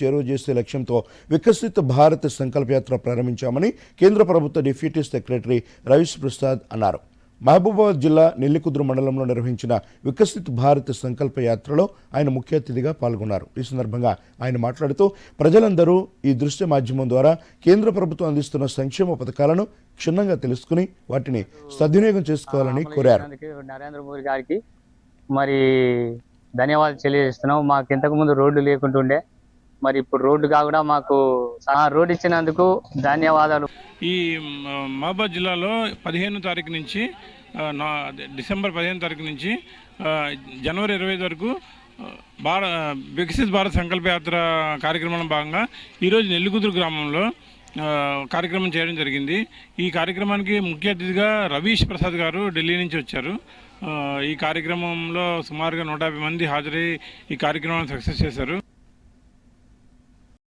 చేరువ చేసే లక్ష్యంతో వికసిత్ భారత్ సంకల్ప యాత్ర ప్రారంభించామని కేంద్ర ప్రభుత్వ డిప్యూటీ సెక్రటరీ రవీష్ ప్రసాద్ అన్నారు. మహబూబాబాద్ జిల్లా నెల్లికుదురు మండలంలో నిర్వహించిన వికసిత్ భారత్ సంకల్ప యాత్రలో ఆయన ముఖ్య అతిథిగా పాల్గొన్నారు. ఈ సందర్భంగా ఆయన మాట్లాడుతూ ప్రజలందరూ ఈ దృశ్య మాధ్యమం ద్వారా కేంద్ర ప్రభుత్వం అందిస్తున్న సంక్షేమ పథకాలను క్షుణ్ణంగా తెలుసుకుని వాటిని సద్వినియోగం చేసుకోవాలని కోరారు. నరేంద్ర మోదీ గారికి మరి ధన్యవాదాలు తెలియజేస్తున్నాం మాకు ఇంతకు ముందు రోడ్డు లేకుంటుండే మరి ఇప్పుడు రోడ్డు కాకుండా మాకు రోడ్ రోడ్డు ఇచ్చినందుకు ధన్యవాదాలు. ఈ మహబాద్ జిల్లాలో పదిహేను తారీఖు నుంచి నా డిసెంబర్ పదిహేను తారీఖు నుంచి జనవరి ఇరవై ఐదు వరకు భారత భార వికసిత్ భారత్ సంకల్పయాత్ర కార్యక్రమంలో భాగంగా ఈరోజు నెల్లికుదురు గ్రామంలో కార్యక్రమం చేయడం జరిగింది. ఈ కార్యక్రమానికి ముఖ్య అతిథిగా రవీష్ ప్రసాద్ గారు ఢిల్లీ నుంచి వచ్చారు. ఈ కార్యక్రమంలో సుమారుగా నూట యాభై మంది హాజరై ఈ కార్యక్రమాన్ని సక్సెస్ చేశారు.